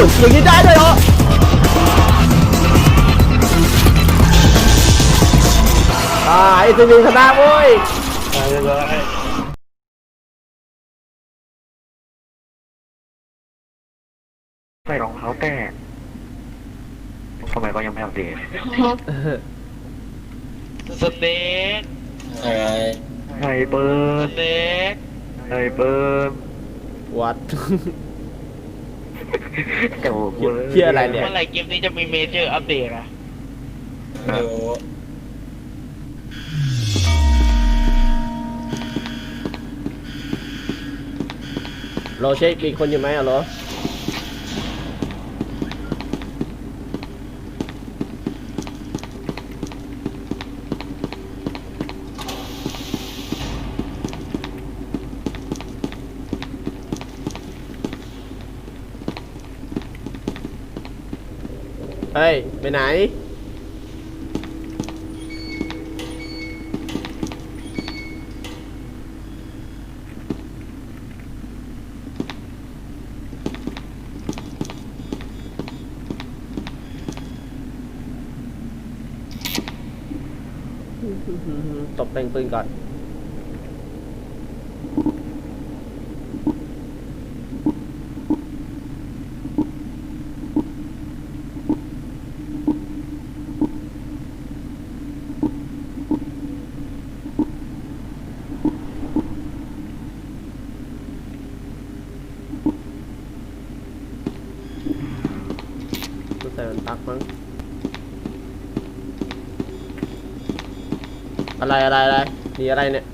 อย่างนี้ได้เลยเหรออ่าไอ้ตัวนี้ชนะเว้ยไปเลยใส่รองเท้าแตะทำไมก็ยังไม่อัปเดตสเต็กอะไรไฮเปิสดเต็กไฮเปิดวัด เก่าเหี้ยอะไรเนี่ยเมื่อไหร่เกมนี้จะมีเมเจอร์อัปเดตอะไม่รู้โรเช็คมีคนอยู่ไหมอะโรเฮ้ย ไปไหน ตบแต่งปืนก่อน ตัวใส่มันปักมั้ง อะไรอะไรอะไรมีอะไรเนี่ย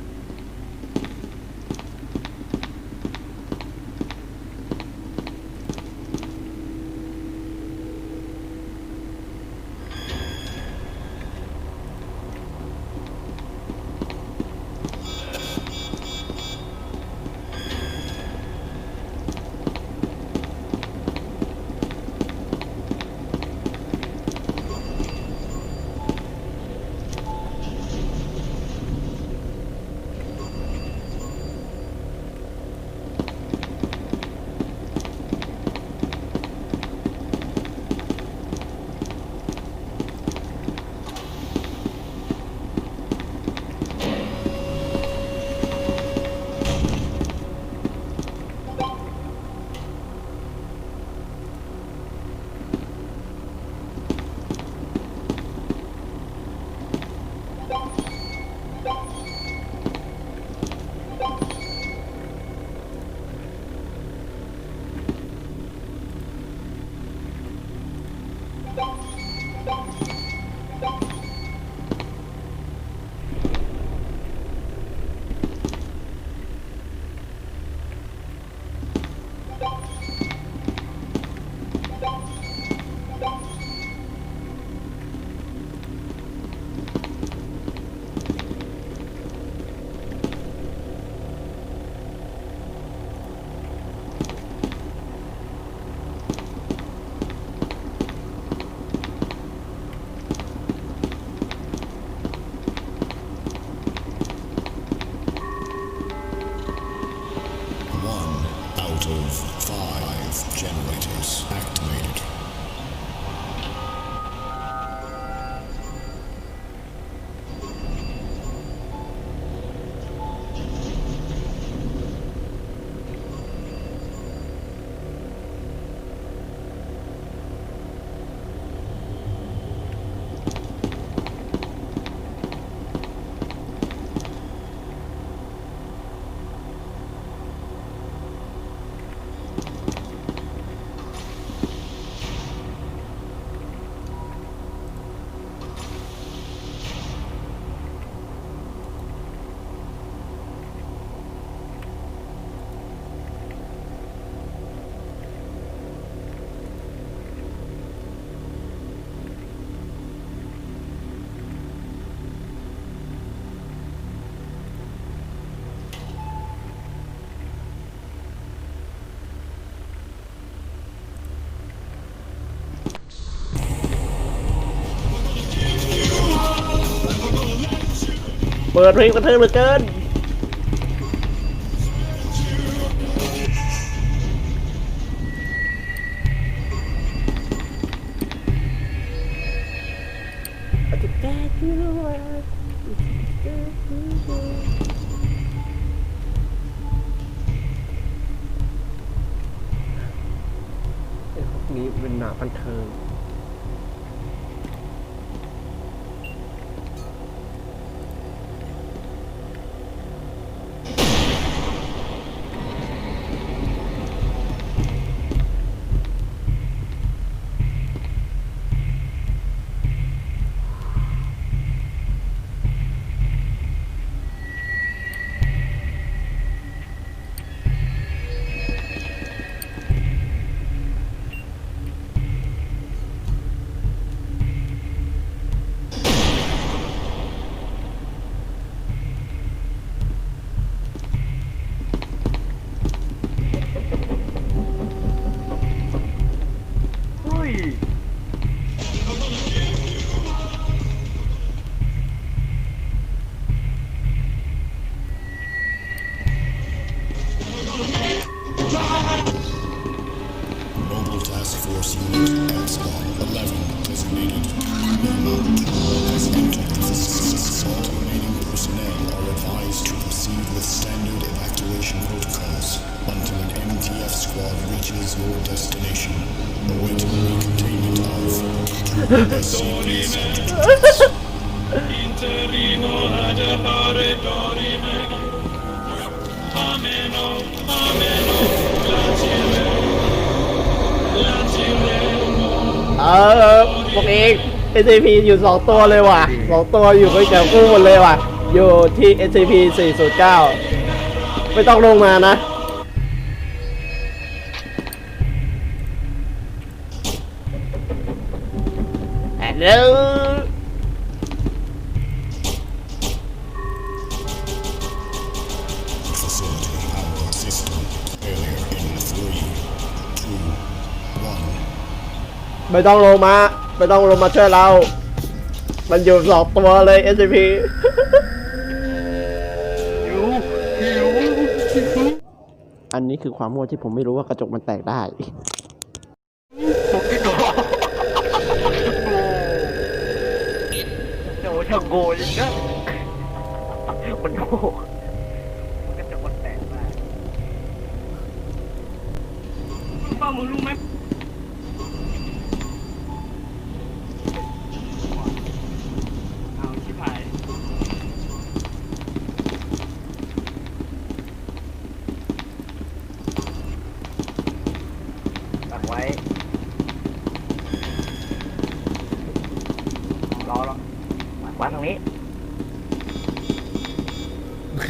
เปิดเพลงกระเทือนเหลือเกินนี้เป็นหนาบันเทิง destination. Awaiting recontainment of SCP subject. เออพวกเอง SCP อยู่สองตัวเลยว่ะสองตัวอยู่ไปแถวคู่หมดเลยว่ะ อยู่ที่ SCP 409 ไม่ต้องลงมานะ 3, 2, 1. ไม่ต้องลงมา ไม่ต้องลงมาช่วยเรา มันอยู่สองตัวเลย SCP อันนี้คือความโง่ที่ผมไม่รู้ว่ากระจกมันแตกได้ งโง่จริงนะมันโง่มันก็จะมันแตกมาก ป้ามึงรู้ไหม เอาชิบหาย ตักไว้ รอรอวางตรงนี้ เดี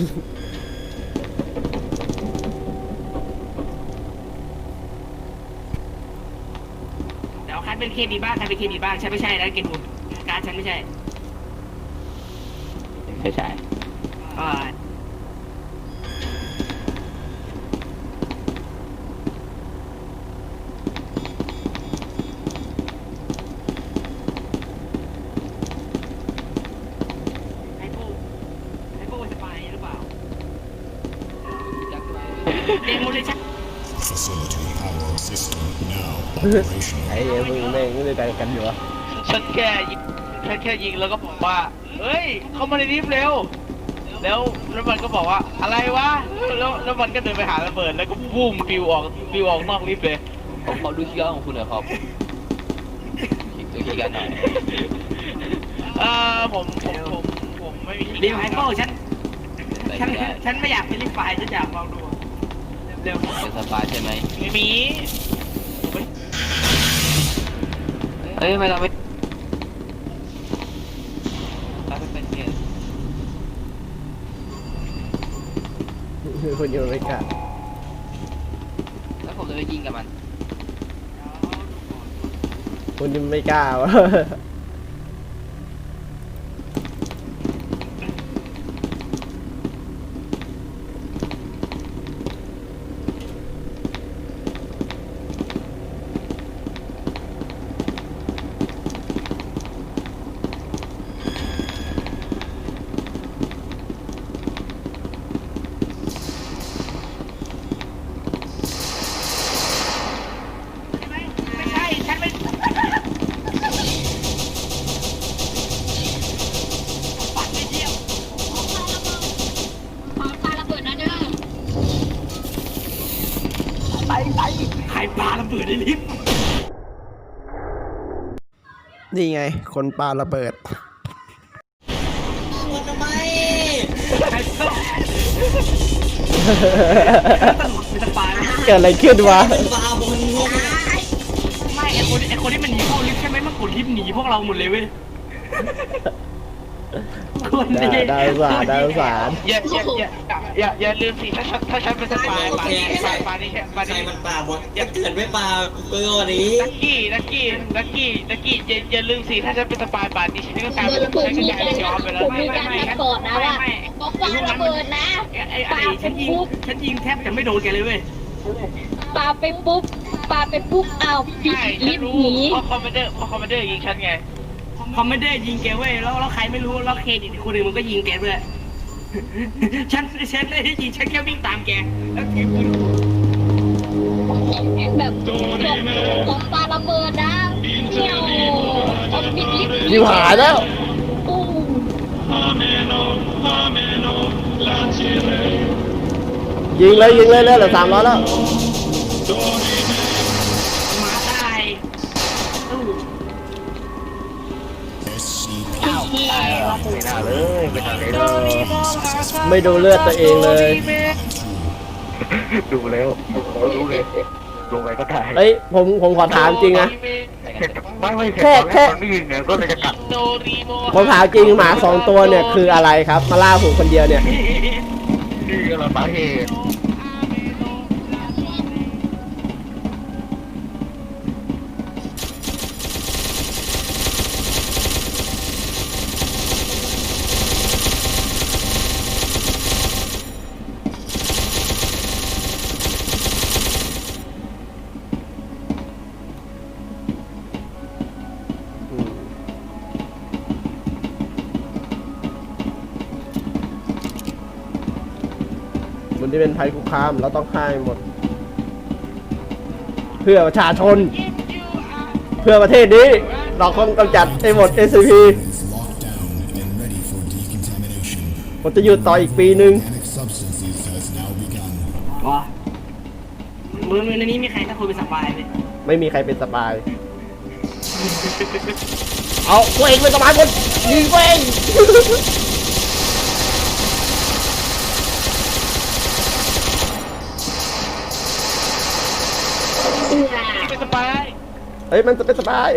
๋ยวใครเป็นเคดีบ้างใครเป็นเคดีบ้างฉันไม่ใช่นะเกณฑ์บุการดฉันไม่ใช่ ใช่ใช่อ่าไอโก้ไอโก้จะไปหรือเปล่า เดโมเลชั่น Facility power system now operational. ไอ้เอ็มึงแม่งไม่ได้ใจกันอยู่วะฉันแค่ยิงฉันแค่ยิงแล้วก็บอกว่า เฮ้ย เข้ามาในลิฟต์เร็ว แล้วแล้วมันก็บอกว่าอะไรวะ แล้วแล้วมันก็เดินไปหาระเบิดแล้วก็บูมปิวออกปิวออกนอกลิฟต์เลย ผมขอดูคีย์การ์ดของคุณหน่อยครับดูคีย์การ์ดหน่อยเออผมผมผมผมไม่มีรีไวเคิลฉัน ฉันฉันไม่อยากเป็นรีไฟล์ฉันอยากลองดู เร็วเป็นสปายใช่ไหมไม่มีเอ้ยทำไม่เราไม่ถ้าเป็นเนี่ยคนอยู่ไม่กล้าแล้วผมจะไปยิงกับมัน คนยังไม่ก ไปไปหายปลาระเบิดในลิฟต์นี่ไง คนปลาระเบิดมดทำไมหายปลาเกิดอะไรขึ้นวะไม่ไอคนไอคนที่มันหนีพวกลิฟต์ใช่ไหมมันกดลิฟต์หนีพวกเราหมดเลยเว้ย คนได้ดีได้สงสารได้สงสารอย่าอย่าอย่าอย่าอย่าลืมสิถ้าฉันถ้าฉันเป็นสปายป่านนี้ป่านป่านนี้ป่านใครนี้มันป่าบดอย่าเกิดไม่ป่าเกินกว่านี้นักกี้นักกี้นักกี้นักกี้อย่าอย่าลืมสิถ้าฉันเป็นสปายป่านนี้ฉันก็กลายเป็นฉันก็กลายเป็นยอมไปแล้วผมมีการนัดก่อนนะว่าบอกว่าระเบิดนะไอ้ไอ้ฉันยิงฉันยิงแทบจะไม่โดนแกเลยเว้ยปาไปปุ๊บปาไปปุ๊บอ้าวปิดใช่ลิฉันฟต์รู้หนีเพราะคอมมานเดอร์เพราะคอมมานเดอร์ยิงฉันไง พอไม่ได้ยิงแกเว้ยแล้วแล้วใครไม่รู้แล้วเครดิตคนอื่นมันก็ยิงแกด้วยฉันฉันไม่ได้ยิงฉันแค่วิ่งตามแกแล้วแกปืนแบบผมปาระเบิดนะเที่ยวผมปิดลิฟต์ยิวหายแล้วตู้ยิงเลยยิงเลยเลือดเหลือสามร้อยแล้ว ไม่น่าเลยไม่น่าเลยเลยไม่ดูเลือดตัวเองเลย ดูแล้วรู้เลยลงไปก็ได้เฮ้ยผมผมขอถามจริงนะ ไม่ไม่แค่แค่มันไม่ยิงเนี่ยก็เลยจะกัดโนรีโมผมถามจริงหมาสองตัวเนี่ยคืออะไรครับ มาล่าผมคนเดียวเนี่ยนี่ก็ละสาเหตุ มันที่เป็นภัยคุกคามเราต้องฆ่าให้หมด เพื่อประชาชน เพื่อประเทศนี้เราต้องกำจัดให้หมด SCP is locked down and ready for decontamination. ผมจะหยุดต่ออีกปีหนึ่ง Organic substances has now begun. วะมือมือในนี้มีใครถ้าคนเป็นสปายไหมไม่มีใครเป็นสปาย เอาตัวเองเป็นสปายคนยิงตัวเอง เป็นสปาย เฮ้ยมันจะเป็นสปาย